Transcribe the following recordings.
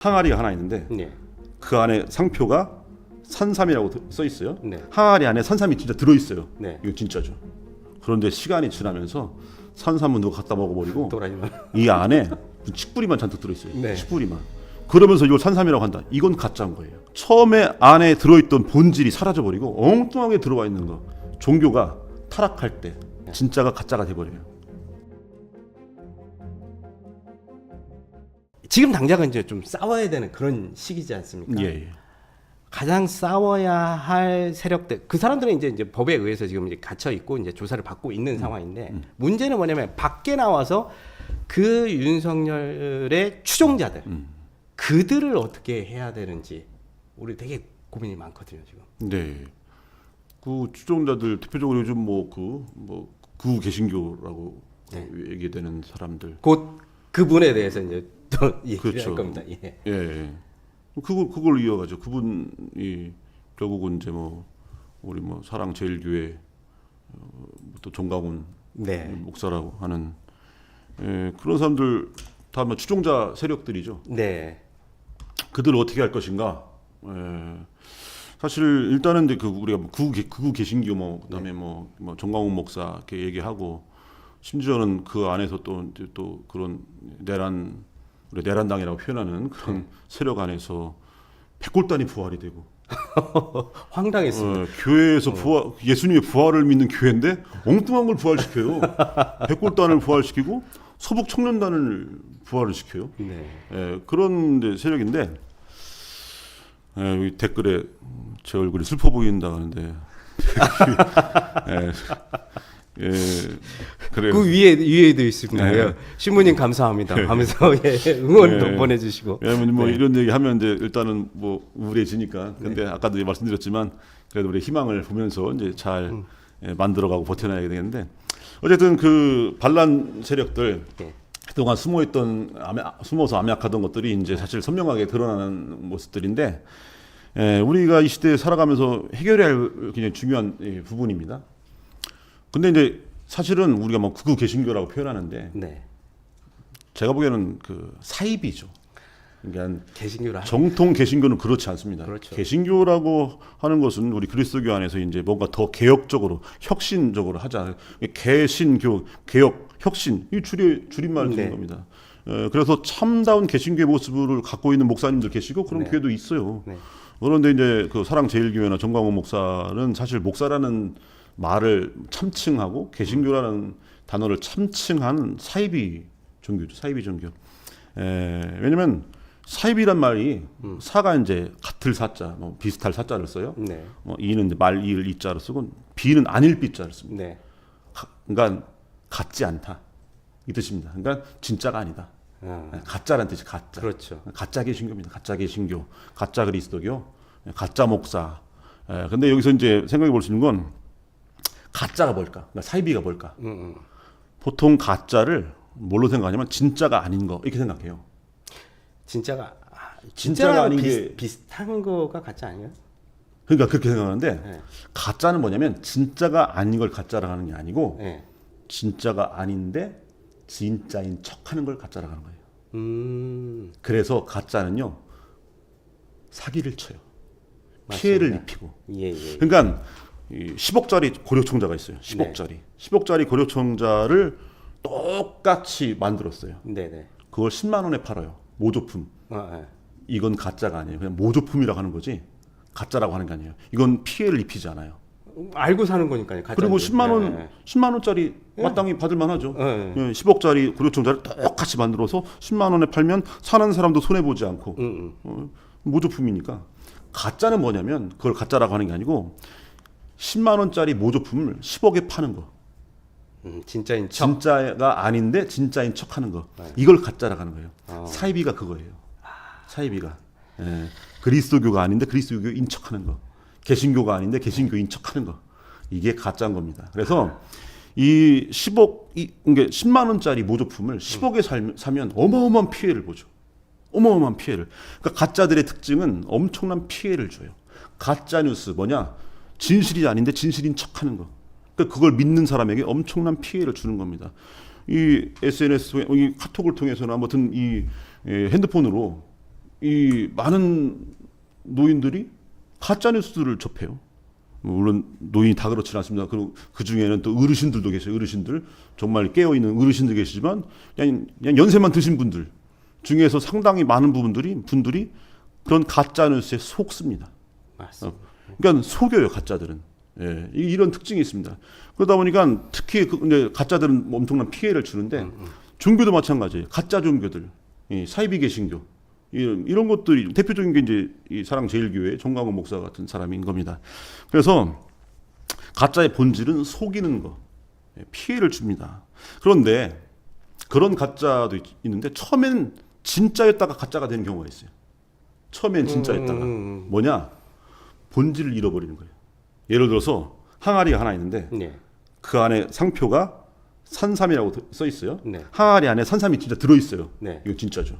항아리가 하나 있는데 네. 그 안에 상표가 산삼이라고 드- 써 있어요. 네. 항아리 안에 산삼이 진짜 들어 있어요. 네. 이거 진짜죠. 그런데 시간이 지나면서 산삼은 누가 갖다 먹어버리고. 이 안에 칡뿌리만 잔뜩 들어 있어요. 네. 칡뿌리만. 그러면서 이걸 산삼이라고 한다. 이건 가짜인 거예요. 처음에 안에 들어있던 본질이 사라져 버리고 엉뚱하게 들어와 있는 거. 종교가 타락할 때 진짜가 가짜가 돼버려요. 지금 당장은 이제 좀 싸워야 되는 그런 시기지 않습니까? 예, 예. 가장 싸워야 할 세력들 그 사람들은 이제 이제 법에 의해서 지금 이제 갇혀 있고 이제 조사를 받고 있는 상황인데 문제는 뭐냐면 밖에 나와서 그 윤석열의 추종자들 그들을 어떻게 해야 되는지 우리 되게 고민이 많거든요 지금. 네. 그 추종자들 대표적으로 요즘 뭐 그 뭐 구 개신교라고 네. 얘기되는 사람들. 곧 그분에 대해서 이제 또 얘기를 그렇죠. 할 겁니다. 예. 예. 예. 그걸 그걸 이어가죠. 그분이 결국은 이제 뭐 우리 뭐 사랑 제일교회 어, 또 정강훈 네. 목사라고 하는 예, 그런 사람들 다 뭐 추종자 세력들이죠. 네. 그들 을 어떻게 할 것인가. 예. 사실 일단은 이제 그 우리가 뭐 구, 개- 구 개신교 뭐 그다음에 뭐, 뭐 정광훈 목사 이렇게 얘기하고 심지어는 그 안에서 또 이제 또 그런 내란 우리 내란당이라고 표현하는 그런 세력 안에서 백골단이 부활이 되고 황당했습니다. 어, 교회에서 부활 예수님의 부활을 믿는 교회인데 엉뚱한 걸 부활시켜요. 백골단을 부활시키고 소북 청년단을 부활을 시켜요. 네. 예, 그런 세력인데 예, 여기 댓글에 제 얼굴이 슬퍼 보인다 하는데 예, 예, 그래요. 그 위에 위에도 있습니다. 네. 예. 신부님 감사합니다. 하면서 예, 응원도 네. 보내주시고. 왜냐면 뭐 네. 이런 얘기 하면 이제 일단은 뭐 우울해지니까. 근데 아까도 말씀드렸지만 그래도 우리 희망을 보면서 이제 잘 음. 예, 만들어가고 버텨나야 되겠는데 어쨌든 그 반란 세력들 네. 그동안 숨어있던 숨어서 암약하던 것들이 이제 사실 선명하게 드러나는 모습들인데 예, 우리가 이 시대에 살아가면서 해결해야 할 굉장히 중요한 예, 부분입니다. 근데 이제 사실은 우리가 뭐 구구 개신교라고 표현하는데 네. 제가 보기에는 그 사이비죠. 그러니까 개신교라. 정통 개신교는 그렇지 않습니다. 그렇죠. 개신교라고 하는 것은 우리 그리스도교 안에서 이제 뭔가 더 개혁적으로 혁신적으로 하자. 개신교, 개혁, 혁신 이 줄이 줄임말 되는 네. 겁니다. 에, 그래서 참다운 개신교의 모습을 갖고 있는 목사님들 계시고 그런 네. 교회도 있어요. 네. 그런데 이제 그 사랑 제일교회나 정광훈 목사는 사실 목사라는 말을 참칭하고 개신교라는 단어를 참칭한 사이비 종교죠. 사이비 종교. 에, 왜냐면 사입이란 말이 사가 이제 같을 사자, 뭐 비슷할 사자를 써요. 네. 뭐 이는 이제 말 이을 이자를 쓰고 비는 아닐 비자를 씁니다. 네. 가- 그러니까 같지 않다 이 뜻입니다. 그러니까 진짜가 아니다. 아, 네, 가짜란 뜻이 가짜. 그렇죠. 가짜 개신교입니다. 가짜 개신교, 가짜 그리스도교, 네, 가짜 목사. 에, 근데 여기서 이제 생각해 볼 수 있는 건 가짜가 뭘까? 그러니까 사이비가 뭘까? 음, 음. 보통 가짜를 뭘로 생각하냐면 진짜가 아닌 거 이렇게 생각해요. 진짜가 아, 진짜가 아닌 비슷, 게- 비슷한 거가 같지 않아요? 그러니까 그렇게 생각하는데 네. 가짜는 뭐냐면 진짜가 아닌 걸 가짜라고 하는 게 아니고 네. 진짜가 아닌데 진짜인 척하는 걸 가짜라고 하는 거예요. 음. 그래서 가짜는요 사기를 쳐요. 피해를 맞습니다. 입히고. 예, 예. 그러니까 이 10억짜리 고려청자가 있어요. 10억짜리. 10억짜리 고려청자를 똑같이 만들었어요. 네, 네. 그걸 10만 원에 팔아요. 모조품. 어, 예. 이건 가짜가 아니에요. 그냥 모조품이라고 하는 거지. 가짜라고 하는 게 아니에요. 이건 피해를 입히지 않아요. 알고 사는 거니까요. 그리고 10만 원, 네, 10만 원짜리 마땅히 받을 만하죠. 네. 네. 예, 10억짜리 고려청자를 똑같이 만들어서 10만 원에 팔면 사는 사람도 손해 보지 않고 음, 음. 어, 모조품이니까 가짜는 뭐냐면 그걸 가짜라고 하는 게 아니고 10만 원짜리 모조품을 10억에 파는 거. 음, 진짜인 척. 진짜가 아닌데 진짜인 척하는 거. 이걸 가짜라고 하는 거예요. 어. 사이비가 그거예요. 사이비가 예, 그리스도교가 아닌데 그리스도교인 척하는 거. 개신교가 아닌데 개신교인 척하는 거. 이게 가짜인 겁니다. 그래서 이 10억 이 이게 10만 원짜리 모조품을 10억에 살, 사면 어마어마한 피해를 보죠. 어마어마한 피해를. 그러니까 가짜들의 특징은 엄청난 피해를 줘요. 가짜 뉴스 뭐냐? 진실이 아닌데 진실인 척하는 거. 그러니까 그걸 믿는 사람에게 엄청난 피해를 주는 겁니다. 이 SNS 이 카톡을 통해서나 아무튼 이 예, 핸드폰으로 이 많은 노인들이 가짜 뉴스를 접해요. 뭐 물론 노인이 다 그렇지는 않습니다. 그리고 그 중에는 또 어르신들도 계세요. 어르신들 정말 깨어 있는 어르신들 계시지만 그냥, 그냥 연세만 드신 분들 중에서 상당히 많은 부분들이 분들이 그런 가짜 뉴스에 속습니다. 맞습니다. 그러니까 속여요 가짜들은. 예, 이- 이런 특징이 있습니다. 그러다 보니까 특히 그 이제 가짜들은 뭐 엄청난 피해를 주는데 종교도 마찬가지예요. 가짜 종교들, 이 사이비 개신교 이런 이런 것들이 대표적인 게 이제 이 사랑 제일교회 정광훈 목사 같은 사람인 겁니다. 그래서 가짜의 본질은 속이는 거, 예, 피해를 줍니다. 그런데 그런 가짜도 있- 있는데 처음엔 진짜였다가 가짜가 되는 경우가 있어요. 처음엔 진짜였다가 음, 뭐냐 본질을 잃어버리는 거예요. 예를 들어서 항아리가 하나 있는데 네. 그 안에 상표가 산삼이라고 써 있어요. 네. 항아리 안에 산삼이 진짜 들어 있어요. 네. 이거 진짜죠.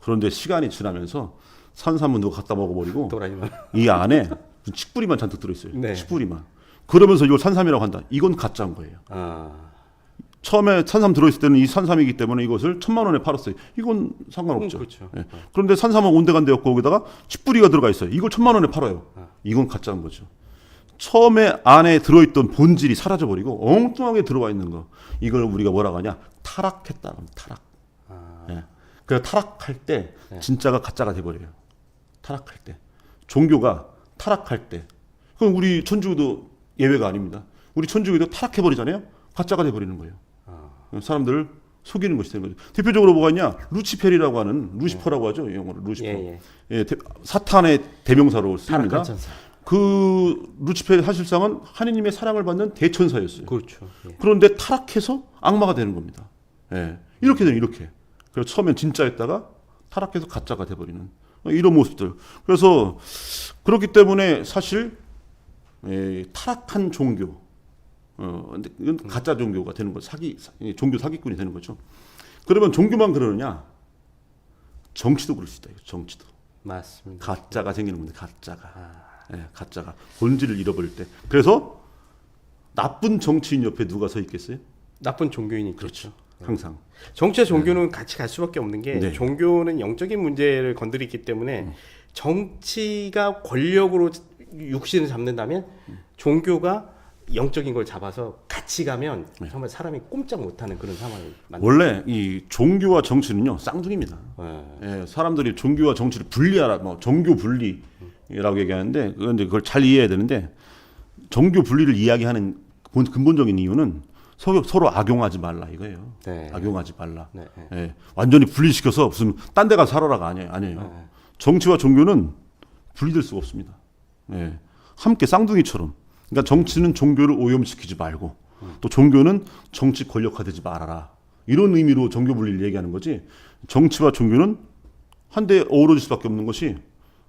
그런데 시간이 지나면서 산삼은 누가 갖다 먹어버리고 도라이만. 이 안에 칡뿌리만 잔뜩 들어 있어요. 네. 칡뿌리만. 그러면서 이걸 산삼이라고 한다. 이건 가짜인 거예요. 아, 처음에 산삼 들어있을 때는 이 산삼이기 때문에 이것을 천만 원에 팔았어요. 이건 상관없죠. 음, 그렇죠. 예. 그런데 산삼은 온데간데 였고 거기다가 칡뿌리가 들어가 있어요. 이걸 천만 원에 팔아요. 이건 가짜인 거죠. 처음에 안에 들어있던 본질이 사라져버리고 엉뚱하게 들어와 있는 거. 이걸 우리가 뭐라고 하냐? 타락했다. 타락. 예. 그래서 타락할 때 진짜가 가짜가 돼버려요. 타락할 때. 종교가 타락할 때. 그럼 우리 천주교도 예외가 아닙니다. 우리 천주교도 타락해버리잖아요. 가짜가 돼버리는 거예요. 사람들을 속이는 것이 되는 거죠. 대표적으로 뭐가 있냐? 루치페리라고 하는 루시퍼라고 하죠. 영어로 루시퍼. 예, 예, 대- 사탄의 대명사로 씁니다. 그 루치페리 사실상은 하느님의 사랑을 받는 대천사였어요. 그렇죠. 예. 그런데 타락해서 악마가 되는 겁니다. 예. 이렇게 되는 이렇게. 그래서 처음엔 진짜였다가 타락해서 가짜가 돼버리는 이런 모습들. 그래서 그렇기 때문에 사실 예, 타락한 종교, 어, 근데 이건 가짜 종교가 되는 거 사기 종교 사기꾼이 되는 거죠. 그러면 종교만 그러느냐? 정치도 그럴 수 있다. 정치도 맞습니다. 가짜가 생기는 겁니다. 가짜가. 예, 가짜가 본질을 잃어버릴 때. 그래서 나쁜 정치인 옆에 누가 서 있겠어요? 나쁜 종교인이 그렇죠. 항상. 정치와 종교는 같이 갈 수밖에 없는 게 네. 종교는 영적인 문제를 건드리기 때문에 정치가 권력으로 육신을 잡는다면 종교가 영적인 걸 잡아서 같이 가면 정말 사람이 꼼짝 못하는 그런 상황이 만. 원래 이 종교와 정치는요 쌍둥이입니다. 예. 예, 사람들이 종교와 정치를 분리하라, 뭐 종교 분리라고 얘기하는데 그런데 그걸 잘 이해해야 되는데 종교 분리를 이야기하는 본- 근본적인 이유는 서로, 서로 악용하지 말라 이거예요. 네. 악용하지 말라. 네, 네. 예, 완전히 분리시켜서 무슨 딴 데 가서 살아라가 아니에요. 아니에요. 네. 정치와 종교는 분리될 수가 없습니다. 예, 함께 쌍둥이처럼. 그러니까 정치는 종교를 오염시키지 말고 또 종교는 정치 권력화되지 말아라. 이런 의미로 종교 분리를 얘기하는 거지. 정치와 종교는 한데 어우러질 수밖에 없는 것이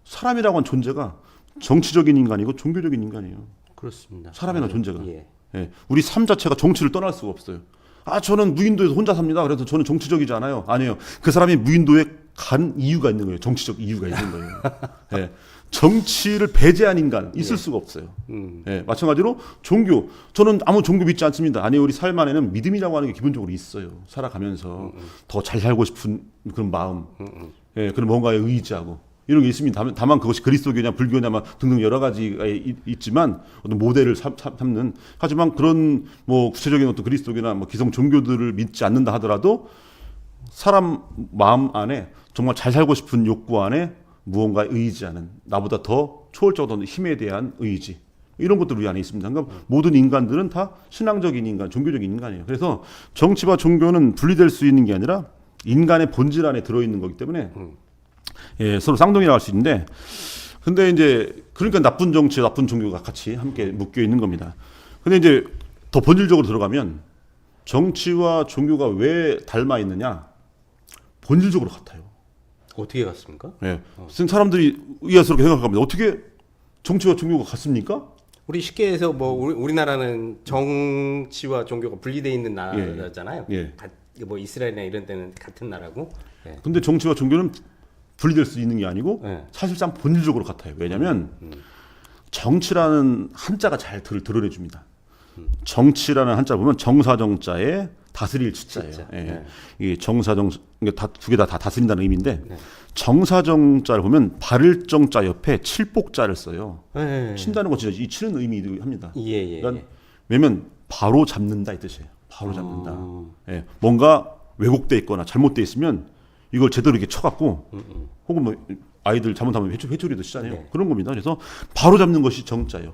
사람이라고 하는 존재가 정치적인 인간이고 종교적인 인간이에요. 그렇습니다. 사람이라는 존재가. 예. 예, 우리 삶 자체가 정치를 떠날 수가 없어요. 아, 저는 무인도에서 혼자 삽니다. 그래서 저는 정치적이지 않아요. 아니에요. 그 사람이 무인도에 간 이유가 있는 거예요. 정치적 이유가 있는 거예요. 예, 정치를 배제한 인간 있을 수가 없어요. 음. 예, 마찬가지로 종교. 저는 아무 종교 믿지 않습니다. 아니, 우리 삶 안에는 믿음이라고 하는 게 기본적으로 있어요. 살아가면서 더 잘 살고 싶은 그런 마음, 예, 그런 뭔가에 의지하고 이런 게 있습니다. 다만, 다만 그것이 그리스도교냐 불교냐 막 등등 여러 가지가 있- 있지만 어떤 모델을 삼, 삼- 삼는 하지만 그런 뭐 구체적인 어떤 그리스도교나 뭐 기성 종교들을 믿지 않는다 하더라도 사람 마음 안에 정말 잘 살고 싶은 욕구 안에 무언가 의지하는 나보다 더 초월적인 힘에 대한 의지 이런 것들 우리 안에 있습니다. 그러니까 모든 인간들은 다 신앙적인 인간, 종교적인 인간이에요. 그래서 정치와 종교는 분리될 수 있는 게 아니라 인간의 본질 안에 들어 있는 거기 때문에 예, 서로 쌍둥이라고 할 수 있는데 근데 이제 그러니까 나쁜 정치, 나쁜 종교가 같이 함께 묶여 있는 겁니다. 근데 이제 더 본질적으로 들어가면 정치와 종교가 왜 닮아 있느냐? 본질적으로 같아요. 어떻게 갔습니까? 예. 지금 사람들이 의아스럽게 생각합니다. 어떻게 정치와 종교가 같습니까? 우리 쉽게 해서 뭐 우리, 우리나라는 정치와 종교가 분리돼 있는 나라잖아요. 예. 가- 뭐 이스라엘이나 이런 데는 같은 나라고. 예. 근데 정치와 종교는 분리될 수 있는 게 아니고 네. 사실상 본질적으로 같아요. 왜냐하면 정치라는 한자가 잘 들, 드러내 줍니다. 정치라는 한자 보면 정사정자에 다스릴 치자예요. 치자. 예. 네. 이 정사정 두 개 다 다 다스린다는 의미인데 네. 정사정자를 보면 발을정자 옆에 칠복자를 써요. 예. 친다는 거 진짜 이 치는 의미도 합니다. 예, 예. 그러니까 왜냐면 바로 잡는다 이 뜻이에요. 바로 잡는다. 음. 예. 뭔가 왜곡돼 있거나 잘못돼 있으면 이걸 제대로 이렇게 쳐갖고 음, 혹은 뭐 아이들 잘못하면 회초, 회초리도 치잖아요. 네. 그런 겁니다. 그래서 바로 잡는 것이 정자예요.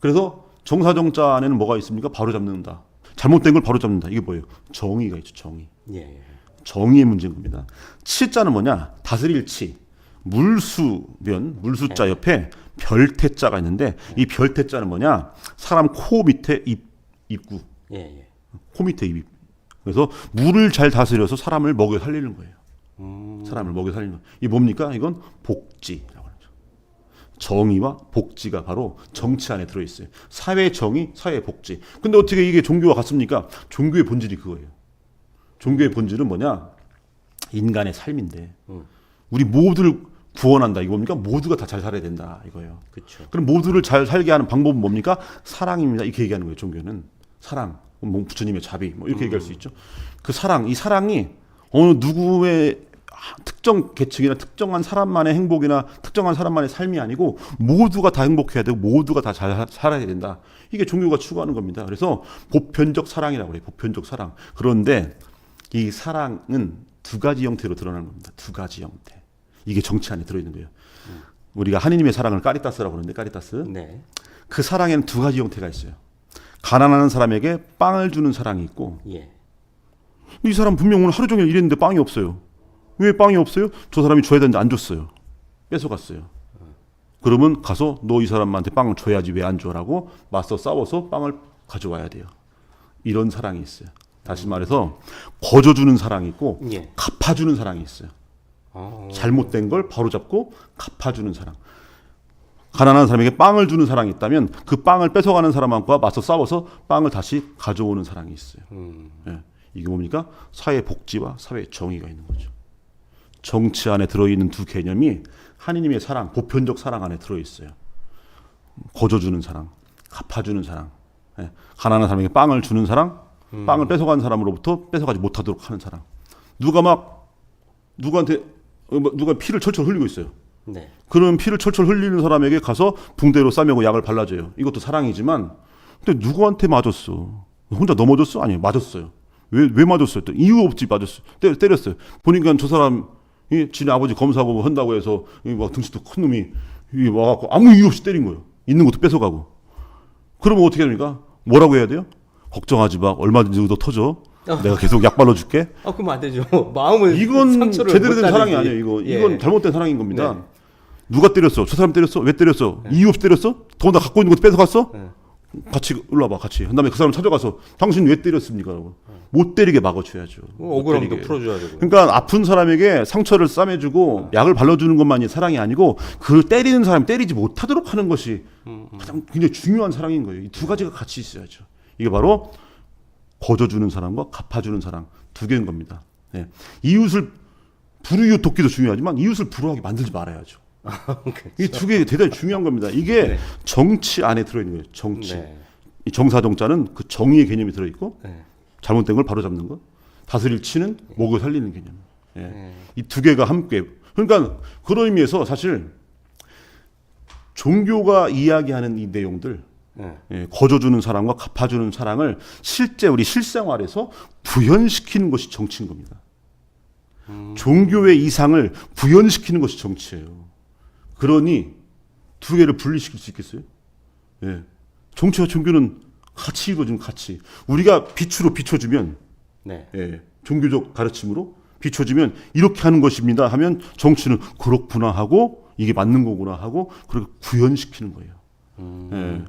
그래서 정사정자 안에는 뭐가 있습니까? 바로 잡는다. 잘못된 걸 바로 잡는다. 이게 뭐예요? 정의가 있죠. 정의. 예, 예. 정의의 문제인 겁니다. 치자는 뭐냐? 다스릴 치. 물수면 물수자 옆에 별태자가 있는데 이 별태자는 뭐냐? 사람 코 밑에 입 입구. 예, 예. 코 밑에 입. 그래서 물을 잘 다스려서 사람을 먹여 살리는 거예요. 음. 사람을 먹여 살리는 거. 이 뭡니까? 이건 하죠. 정의와 복지가 바로 정치 안에 들어 있어요. 사회 정의, 사회 복지. 근데 어떻게 이게 종교와 같습니까? 종교의 본질이 그거예요. 종교의 본질은 뭐냐? 인간의 삶인데 음. 우리 모두를 구원한다 이겁니까? 모두가 다 잘 살아야 된다 이거예요. 그렇죠. 그럼 모두를 잘 살게 하는 방법은 뭡니까? 사랑입니다. 이렇게 얘기하는 거예요. 종교는 사랑, 뭐 부처님의 자비, 뭐 이렇게 얘기할 수 있죠. 그 사랑, 이 사랑이 어느 누구의 특정 계층이나 특정한 사람만의 행복이나 특정한 사람만의 삶이 아니고 모두가 다 행복해야 되고 모두가 다 잘 살아야 된다. 이게 종교가 추구하는 겁니다. 그래서 보편적 사랑이라고 그래요. 보편적 사랑. 그런데 이 사랑은 두 가지 형태로 드러나는 겁니다. 두 가지 형태. 이게 정치 안에 들어있는 거예요. 우리가 하느님의 사랑을 까리타스라고 그러는데 까리타스. 네. 그 사랑에는 두 가지 형태가 있어요. 가난한 사람에게 빵을 주는 사랑이 있고 예. 이 사람 분명 오늘 하루 종일 일했는데 빵이 없어요. 왜 빵이 없어요? 저 사람이 줘야 되는데 안 줬어요. 뺏어갔어요. 그러면 가서 너 이 사람한테 빵을 줘야지 왜 안 줘라고 맞서 싸워서 빵을 가져와야 돼요. 이런 사랑이 있어요. 다시 말해서 거저주는 사랑이 있고 예. 갚아주는 사랑이 있어요. 어. 잘못된 걸 바로잡고 갚아주는 사랑. 가난한 사람에게 빵을 주는 사랑이 있다면 그 빵을 뺏어가는 사람과 맞서 싸워서 빵을 다시 가져오는 사랑이 있어요. 음. 예. 이게 뭡니까? 사회 복지와 사회 정의가 있는 거죠. 정치 안에 들어있는 두 개념이 하느님의 사랑, 보편적 사랑 안에 들어있어요. 거저주는 사랑, 갚아주는 사랑, 예. 가난한 사람에게 빵을 주는 사랑, 빵을 뺏어간 사람으로부터 뺏어가지 못하도록 하는 사랑. 누가 막 누구한테 어, 뭐 누가 피를 철철 흘리고 있어요. 네. 그런 피를 철철 흘리는 사람에게 가서 붕대로 싸매고 약을 발라줘요. 이것도 사랑이지만, 근데 누구한테 맞았어? 혼자 넘어졌어? 아니, 맞았어요. 왜, 왜 맞았어요? 또 이유 없지 맞았어. 때, 때렸어요. 보니까 저 사람, 이 지네 아버지 검사하고 뭐 한다고 해서, 이막 등치도 큰 놈이, 이 와갖고 아무 이유 없이 때린 거예요. 있는 것도 뺏어가고. 그러면 어떻게 됩니까? 뭐라고 해야 돼요? 걱정하지 마. 얼마든지 너 터져. 내가 계속 약 발라줄게. 아, 그러면 안 되죠. 마음을 이건 제대로 된못 사랑이. 아니에요. 이거 예. 이건 잘못된 사랑인 겁니다. 네. 누가 때렸어? 저 사람 때렸어? 왜 때렸어? 이유 없이 때렸어? 더나 갖고 있는 것도 뺏어갔어? 네. 같이 와봐 같이. 그다음에 그 사람 찾아가서 당신 왜 때렸습니까? 라고. 못 때리게 막아줘야죠. 못 어, 억울함도 때리게. 풀어줘야 되고. 그러니까 아픈 사람에게 상처를 싸매주고 약을 발라주는 것만이 사랑이 아니고 그 때리는 사람 때리지 못하도록 하는 것이 가장 굉장히 중요한 사랑인 거예요. 이 두 가지가 같이 있어야죠. 이게 바로 거저주는 사랑과 갚아주는 사랑 두 개인 겁니다. 네. 이웃을 불이웃 돕기도 중요하지만 이웃을 불우하게 만들지 말아야죠. 이 두 개 대단히 중요한 겁니다. 이게 네. 정치 안에 들어있는 거예요. 정치. 네. 이 정사정자는 그 정의의 개념이 들어있고 네. 잘못된 걸 바로잡는 것, 다스릴 치는 목을 살리는 개념. 예. 네. 이두 개가 함께. 그러니까 그런 의미에서 사실 종교가 이야기하는 이 내용들, 네. 예, 거저주는 사랑과 갚아주는 사랑을 실제 우리 실생활에서 구현시키는 것이 정치인 겁니다. 종교의 이상을 구현시키는 것이 정치예요. 그러니 두 개를 분리시킬 수 있겠어요? 예. 정치와 종교는 같이 이루어지는 같이. 우리가 빛으로 비춰주면 네. 예, 종교적 가르침으로 비춰지면 이렇게 하는 것입니다 하면 정치는 그렇구나 하고 이게 맞는 거구나 하고 그렇게 구현시키는 거예요. 예.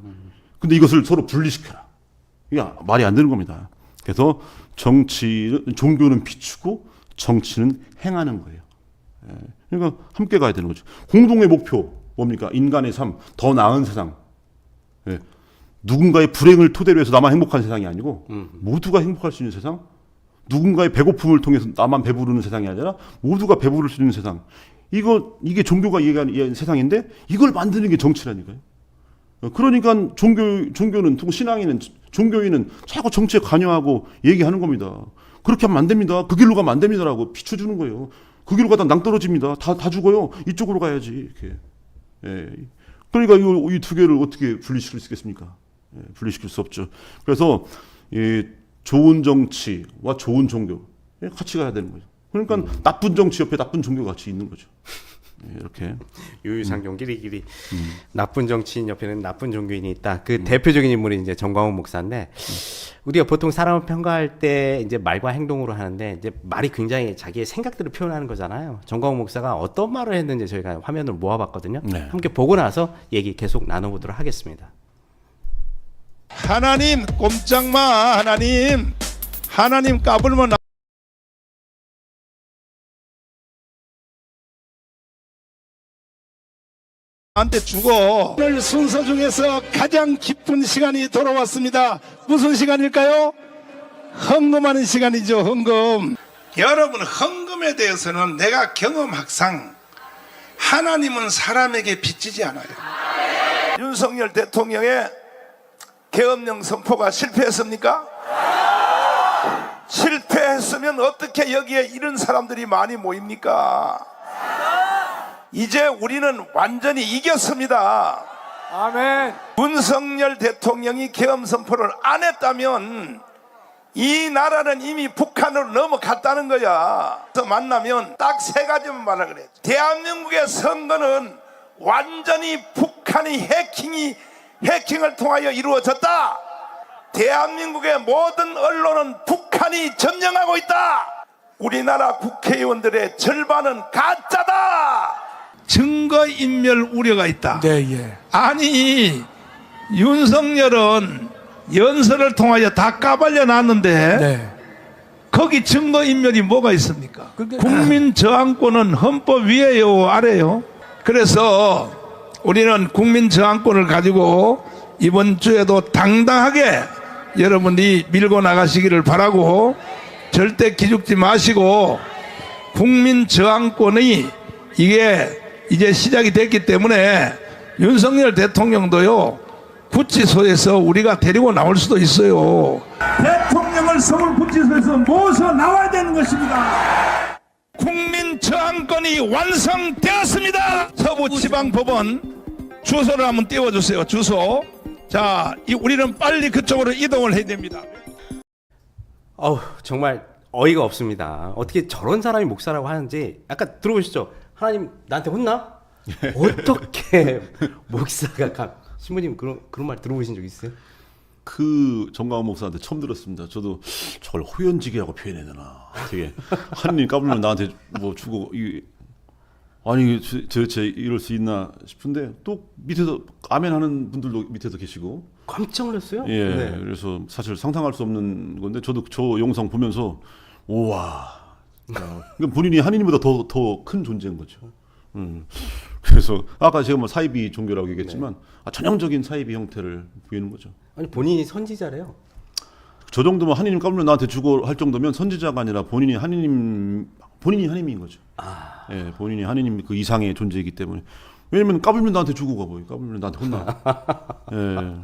근데 이것을 서로 분리시켜라. 이게 말이 안 되는 겁니다. 그래서 정치, 종교는 비추고 정치는 행하는 거예요. 예. 그러니까 함께 가야 되는 거죠. 공동의 목표 뭡니까? 인간의 삶, 더 나은 세상. 예. 누군가의 불행을 토대로 해서 나만 행복한 세상이 아니고 모두가 행복할 수 있는 세상, 누군가의 배고픔을 통해서 나만 배부르는 세상이 아니라 모두가 배부를 수 있는 세상. 이거 이게 종교가 얘기하는 이 세상인데 이걸 만드는 게 정치라니까요. 어, 그러니까 종교 종교는 통 신앙인은 종교인은 자꾸 정치에 관여하고 얘기하는 겁니다. 그렇게 하면 안 됩니다. 그 길로 가면 안 됩니다라고 비춰주는 거예요. 그 길로 가다 낭떨어집니다. 다, 다 죽어요. 이쪽으로 가야지. 이렇게. 예. 그러니까 이 두 개를 어떻게 분리시킬 수 있겠습니까? 예, 분리시킬 수 없죠. 그래서 이 좋은 정치와 좋은 종교 예, 같이 가야 되는 거죠. 그러니까 나쁜 정치 옆에 나쁜 종교 같이 있는 거죠. 예, 이렇게. 유유상종 끼리끼리 나쁜 정치인 옆에는 나쁜 종교인이 있다. 그 대표적인 인물이 이제 정광훈 목사인데 우리가 보통 사람을 평가할 때 이제 말과 행동으로 하는데 이제 말이 굉장히 자기의 생각들을 표현하는 거잖아요. 정광훈 목사가 어떤 말을 했는지 저희가 화면을 모아봤거든요. 네. 함께 보고 나서 얘기 계속 나눠보도록 하겠습니다. 하나님 꼼짝마 하나님 하나님 까불면 한테 죽어 오늘 순서 중에서 가장 기쁜 시간이 돌아왔습니다 무슨 시간일까요? 헌금하는 시간이죠 헌금 여러분 헌금에 대해서는 내가 경험학상 하나님은 사람에게 빚지지 않아요 윤석열 대통령의 계엄령 선포가 실패했습니까? 실패했으면 어떻게 여기에 이런 사람들이 많이 모입니까? 이제 우리는 완전히 이겼습니다. 아멘. 윤석열 대통령이 계엄 선포를 안 했다면 이 나라는 이미 북한으로 넘어갔다는 거야. 그래서 만나면 딱 세 가지만 말을 그래. 대한민국의 선거는 완전히 북한이 해킹이 해킹을 통하여 이루어졌다. 대한민국의 모든 언론은 북한이 점령하고 있다. 우리나라 국회의원들의 절반은 가짜다. 증거 인멸 우려가 있다. 네, 예. 아니 윤석열은 연설을 통하여 다 까발려 놨는데 네. 거기 증거 인멸이 뭐가 있습니까? 그게- 국민 저항권은 헌법 위에요 아래요? 그래서 우리는 국민 저항권을 가지고 이번 주에도 당당하게 여러분이 밀고 나가시기를 바라고 절대 기죽지 마시고 국민 저항권이 이게 이제 시작이 됐기 때문에 윤석열 대통령도요 구치소에서 우리가 데리고 나올 수도 있어요. 대통령을 서울 구치소에서 모셔 나와야 되는 것입니다. 국민 저항권이 완성되었습니다. 서부지방법원 주소를 한번 띄워주세요. 주소. 자, 이- 우리는 빨리 그쪽으로 이동을 해야 됩니다. 어우 정말 어이가 없습니다. 어떻게 저런 사람이 목사라고 하는지 아까 들어보시죠. 하나님 나한테 혼나? 어떻게 목사가 가- 신부님 그런 그런 말 들어보신 적 있어요? 그 정강원 목사한테 처음 들었습니다. 저도 저걸 호연지기라고 표현해야 되나. 되게 하느님 까불면 나한테 뭐 주고 이 아니 저- 도대체 이럴 수 있나 싶은데 또 밑에서 아멘 하는 분들도 밑에서 계시고 깜짝 놀랐어요. 예 네. 그래서 사실 상상할 수 없는 건데 저도 저 영상 보면서 우와 그러니까 본인이 하느님보다 더 더 큰 존재인 거죠. 음. 그래서 아까 제가 뭐 사이비 종교라고 얘기했지만 아, 전형적인 사이비 형태를 보이는 거죠. 아니 본인이 선지자래요. 저 정도면 하느님 까불면 나한테 주고 할 정도면 선지자가 아니라 본인이 하느님 본인이 하느님인 거죠. 예, 본인이 하느님 그 이상의 존재이기 때문에 왜냐면 까불면 나한테 주고 가 보여. 까불면 나한테 혼나. 예.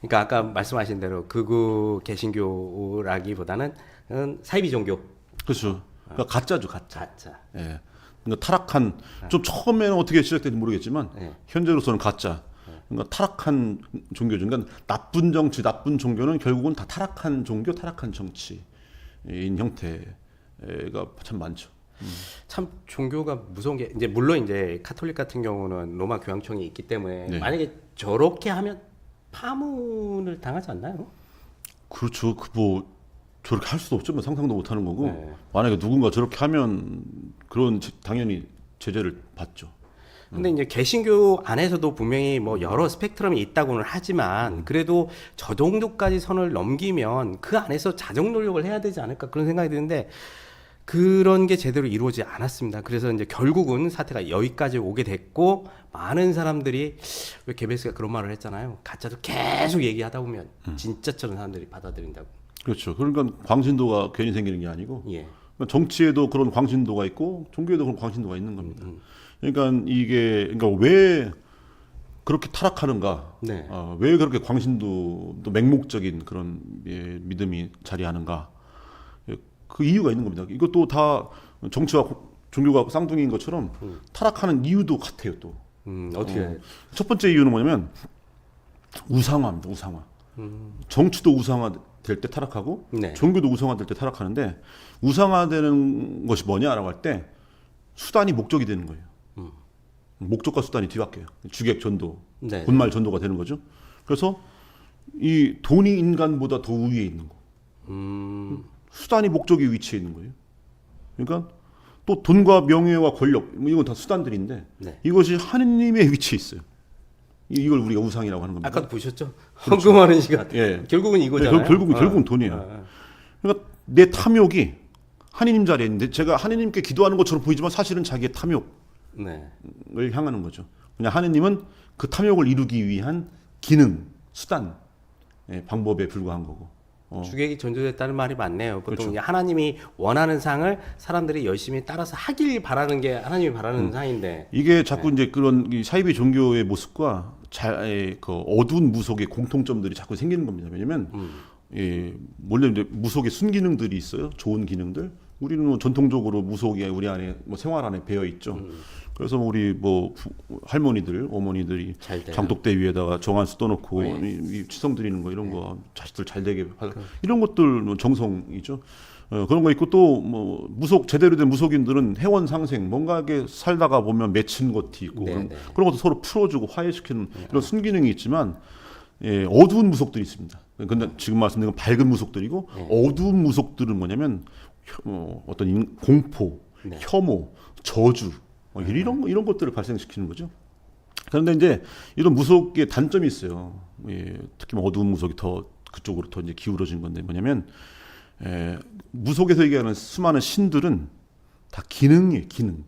그러니까 아까 말씀하신 대로 극우 개신교라기보다는 은 사이비 종교. 그렇죠. 그러니까 가짜죠, 가짜. 가짜. 예. 그러니까 타락한 좀 처음에는 어떻게 시작될지 모르겠지만 네. 현재로서는 가짜. 그러니까 타락한 종교죠. 그러니까 나쁜 정치, 나쁜 종교는 결국은 다 타락한 종교, 타락한 정치인 형태가 참 많죠. 참 종교가 무서운 게 이제 물론 이제 카톨릭 같은 경우는 로마 교황청이 있기 때문에 네. 만약에 저렇게 하면 파문을 당하지 않나요? 그렇죠. 그뭐 저렇게 할 수도 없죠. 뭐 상상도 못 하는 거고. 네. 만약에 누군가 저렇게 하면 그런 제- 당연히 제재를 받죠. 근데 이제 개신교 안에서도 분명히 뭐 여러 스펙트럼이 있다고는 하지만 그래도 저 정도까지 선을 넘기면 그 안에서 자정 노력을 해야 되지 않을까 그런 생각이 드는데 그런 게 제대로 이루어지지 않았습니다. 그래서 이제 결국은 사태가 여기까지 오게 됐고 많은 사람들이 왜 개베스가 그런 말을 했잖아요. 가짜도 계속 얘기하다 보면 진짜처럼 사람들이 받아들인다고. 그렇죠. 그러니까 광신도가 괜히 생기는 게 아니고 예. 그러니까 정치에도 그런 광신도가 있고 종교에도 그런 광신도가 있는 겁니다. 그러니까 이게 그러니까 왜 그렇게 타락하는가? 네. 어, 왜 그렇게 광신도 또 맹목적인 그런 예, 믿음이 자리하는가? 예, 그 이유가 있는 겁니다. 이것도 다 정치와 고- 종교가 쌍둥이인 것처럼 타락하는 이유도 같아요. 또첫 음, 어떻게 번째 이유는 뭐냐면 우상화입니다. 우상화. 정치도 우상화 될 때 타락하고 네. 종교도 우상화 될 때 타락하는데 우상화되는 것이 뭐냐라고 할 때 수단이 목적이 되는 거예요. 목적과 수단이 뒤바뀌어요. 주객 전도, 네. 본말 전도가 되는 거죠. 그래서 이 돈이 인간보다 더 위에 있는 거. 음, 수단이 목적이 위치해 있는 거예요. 그러니까 또 돈과 명예와 권력 뭐 이건 다 수단들인데 네. 이것이 하느님의 위치에 있어요. 이- 이걸 우리가 우상이라고 하는 겁니다. 아까도 보셨죠? 헌금하는 시간. 예. 결국은 이거잖아요. 네, 결국은 어. 결국은 돈이에요. 어, 어. 그러니까 내 탐욕이 하느님 자리에 있는데 제가 하느님께 기도하는 것처럼 보이지만 사실은 자기의 탐욕을 네. 향하는 거죠. 그냥 하느님은 그 탐욕을 이루기 위한 기능, 수단, 예, 방법에 불과한 거고. 어. 주객이 전조됐다는 말이 맞네요. 보통 그렇죠. 하나님이 원하는 상을 사람들이 열심히 따라서 하길 바라는 게 하나님이 바라는 음. 상인데. 이게 자꾸 이제 그런 이 사이비 종교의 모습과 자, 에, 그 어두운 무속의 공통점들이 자꾸 생기는 겁니다. 왜냐면 음. 예, 원래 이제 무속의 순기능들이 있어요. 좋은 기능들. 우리는 뭐 전통적으로 무속이 우리 안에 뭐 생활 안에 배어 있죠. 음. 그래서 우리 뭐 부- 할머니들, 어머니들이. 장독대 위에다가 정한수 떠놓고 네. 이, 이 치성 드리는 거 이런 거 자식들 잘 되게 하- 이런 것들 뭐 정성이죠. 어, 그런 거 있고 또 뭐 무속 제대로 된 무속인들은 해원 상생 뭔가게 살다가 보면 맺힌 것이 있고 네, 그런, 네. 그런 것도 서로 풀어주고 화해시키는 이런 순기능이 있지만 예, 어두운 무속들이 있습니다. 근데 지금 말씀드린 건 밝은 무속들이고 네. 어두운 무속들은 뭐냐면 혀- 어, 어떤 인- 공포, 네. 혐오, 저주 뭐 이런 이런 것들을 발생시키는 거죠. 그런데 이제 이런 무속의 단점이 있어요. 예, 특히 뭐 어두운 무속이 더 그쪽으로 더 이제 기울어진 건데 뭐냐면 에, 무속에서 얘기하는 수많은 신들은 다 기능이에요, 기능.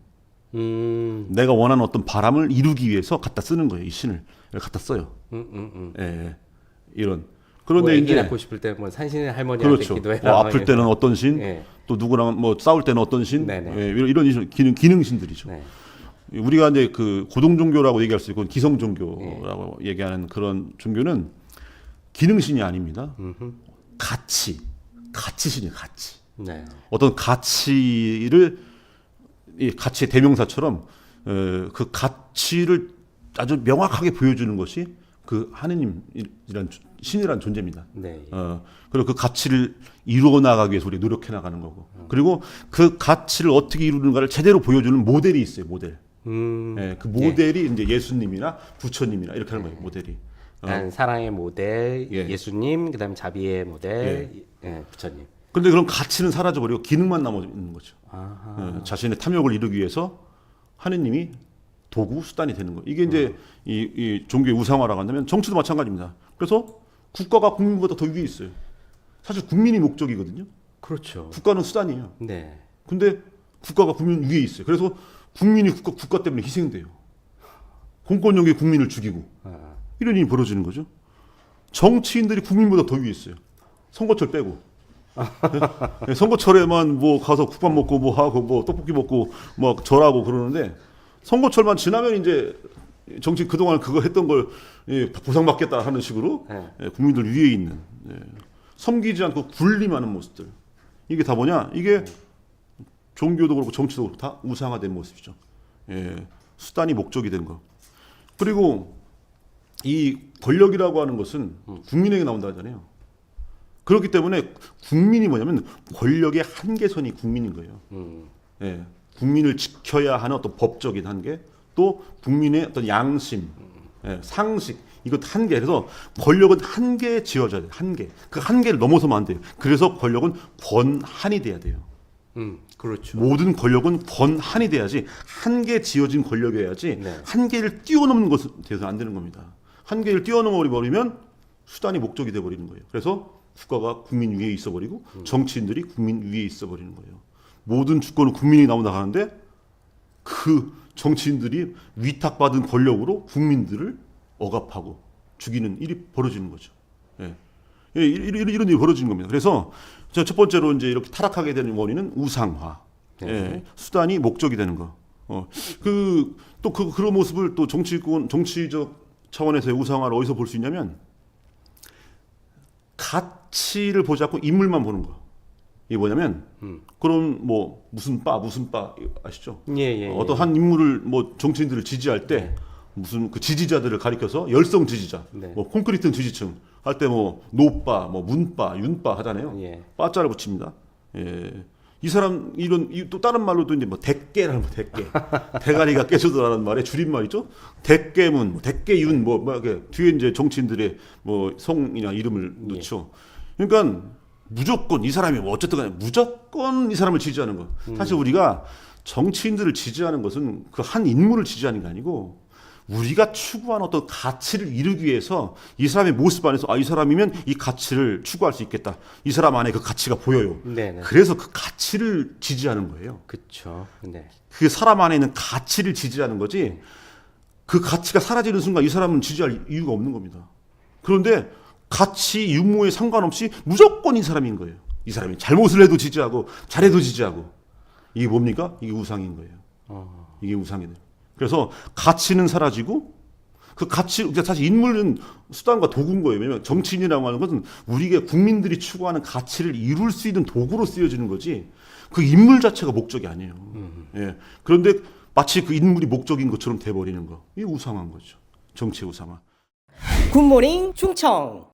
음, 내가 원하는 어떤 바람을 이루기 위해서 갖다 쓰는 거예요, 이 신을 갖다 써요. 음, 음, 음. 예, 이런. 뭐 그런데 애기 이제 낳고 싶을 때 뭐 산신의 할머니한테 그렇죠. 기도해라. 뭐뭐 아플 때는 어떤 신, 예. 또 누구랑 뭐 싸울 때는 어떤 신, 네네. 예, 이런 이런 기능 기능 신들이죠. 네. 우리가 이제 그 고동 종교라고 얘기할 수 있고 기성 종교라고 얘기하는 그런 종교는 기능신이 아닙니다. 가치, 가치신이에요, 가치. 네. 어떤 가치를 이 가치의 대명사처럼 어, 그 가치를 아주 명확하게 보여주는 것이 그 하느님이란 주- 신이란 존재입니다. 네. 어, 그리고 그 가치를 이루어 나가기 위해서 우리 노력해 나가는 거고. 그리고 그 가치를 어떻게 이루는가를 제대로 보여주는 모델이 있어요, 모델. 음. 예, 그 모델이 이제 예수님이나 부처님이나 이렇게 하는 거예요, 모델이. 어. 난 사랑의 모델 예. 예. 수님 그다음에 자비의 모델, 예. 부처님. 근데 그런 가치는 사라져버리고 기능만 남아 있는 거죠. 아하. 어, 자신의 탐욕을 이루기 위해서 하느님이 도구 수단이 되는 거. 이게 이제 이, 이 종교의 우상화라고 한다면 정치도 마찬가지입니다. 그래서 국가가 국민보다 더 위에 있어요. 사실 국민이 목적이거든요. 그렇죠. 국가는 수단이에요. 네. 근데 국가가 국민 위에 있어요. 그래서 국민이 국가, 국가 때문에 희생돼요. 공권력이 국민을 죽이고 아. 이런 일이 벌어지는 거죠. 정치인들이 국민보다 더 위에 있어요. 선거철 빼고. 네, 선거철에만 뭐 가서 국밥 먹고 뭐 하고 뭐 떡볶이 먹고 뭐 절하고 그러는데 선거철만 지나면 이제 정치 그동안 그거 했던 걸 예, 보상받겠다 하는 식으로 네. 예, 국민들 위에 있는 예, 섬기지 않고 군림하는 모습들 이게 다 뭐냐 이게 종교도 그렇고 정치도 그렇고 다 우상화된 모습이죠. 예, 수단이 목적이 된 거. 그리고 이 권력이라고 하는 것은 국민에게 나온다 하잖아요. 그렇기 때문에 국민이 뭐냐면 권력의 한계선이 국민인 거예요. 음. 예, 국민을 지켜야 하는 어떤 법적인 한계, 또 국민의 어떤 양심, 예, 상식, 이것 한계. 그래서 권력은 한계에 지어져야 돼요. 한계. 그 한계를 넘어서면 안 돼요. 그래서 권력은 권한이 돼야 돼요. 음. 그렇죠. 모든 권력은 권한이 돼야지 한계 지어진 권력이어야지 네. 한계를 뛰어넘는 것은 돼서 안 되는 겁니다. 한계를 뛰어넘어 버리면 수단이 목적이 돼 버리는 거예요. 그래서 국가가 국민 위에 있어 버리고 정치인들이 국민 위에 있어 버리는 거예요. 모든 주권은 국민이 나온다 하는데 그 정치인들이 위탁받은 권력으로 국민들을 억압하고 죽이는 일이 벌어지는 거죠. 예. 예, 이런, 이런, 일이 벌어지는 겁니다. 그래서 저첫 번째로 이제 이렇게 타락하게 되는 원인은 우상화. 예, 수단이 목적이 되는 거. 어, 그, 또 그, 그런 모습을 또 정치권, 정치적 차원에서의 우상화를 어디서 볼 수 있냐면 가치를 보지 않고 인물만 보는 거. 이게 뭐냐면 그럼 뭐 무슨 바 무슨 바 아시죠? 예, 예, 예. 어떤 한 인물을 뭐 정치인들을 지지할 때 무슨 그 지지자들을 가리켜서 열성 지지자, 네. 뭐 콘크리트 지지층 할 때 뭐 노빠, 뭐 문빠, 윤빠 하잖아요. 예. 빠자를 붙입니다. 예. 이 사람 이런 이 또 다른 말로도 이제 뭐 대깨라는 거 대깨 대가리가 깨져도라는 말의 줄임말이죠. 대깨문, 뭐 대깨윤 뭐, 뭐 이렇게 뒤에 이제 정치인들의 뭐 성이나 이름을 넣죠. 그러니까 무조건 이 사람이 뭐 어쨌든 간에 무조건 이 사람을 지지하는 거. 사실 우리가 정치인들을 지지하는 것은 그 한 인물을 지지하는 게 아니고 우리가 추구하는 어떤 가치를 이루기 위해서 이 사람의 모습 안에서 아 이 사람이면 이 가치를 추구할 수 있겠다. 이 사람 안에 그 가치가 보여요. 네네. 그래서 그 가치를 지지하는 거예요. 그렇죠. 네. 그 사람 안에 있는 가치를 지지하는 거지. 그 가치가 사라지는 순간 이 사람은 지지할 이유가 없는 겁니다. 그런데 가치 유무에 상관없이 무조건 이 사람인 거예요. 이 사람이 잘못을 해도 지지하고 잘해도 지지하고 이게 뭡니까? 이게 우상인 거예요. 어. 이게 우상이네요. 그래서 가치는 사라지고 그 가치 사실 인물은 수단과 도구인 거예요. 왜냐하면 정치인이라고 하는 것은 우리가 국민들이 추구하는 가치를 이룰 수 있는 도구로 쓰여지는 거지 그 인물 자체가 목적이 아니에요. 예. 그런데 마치 그 인물이 목적인 것처럼 돼버리는 거. 이게 우상한 거죠. 정치의 우상화. 굿모닝 충청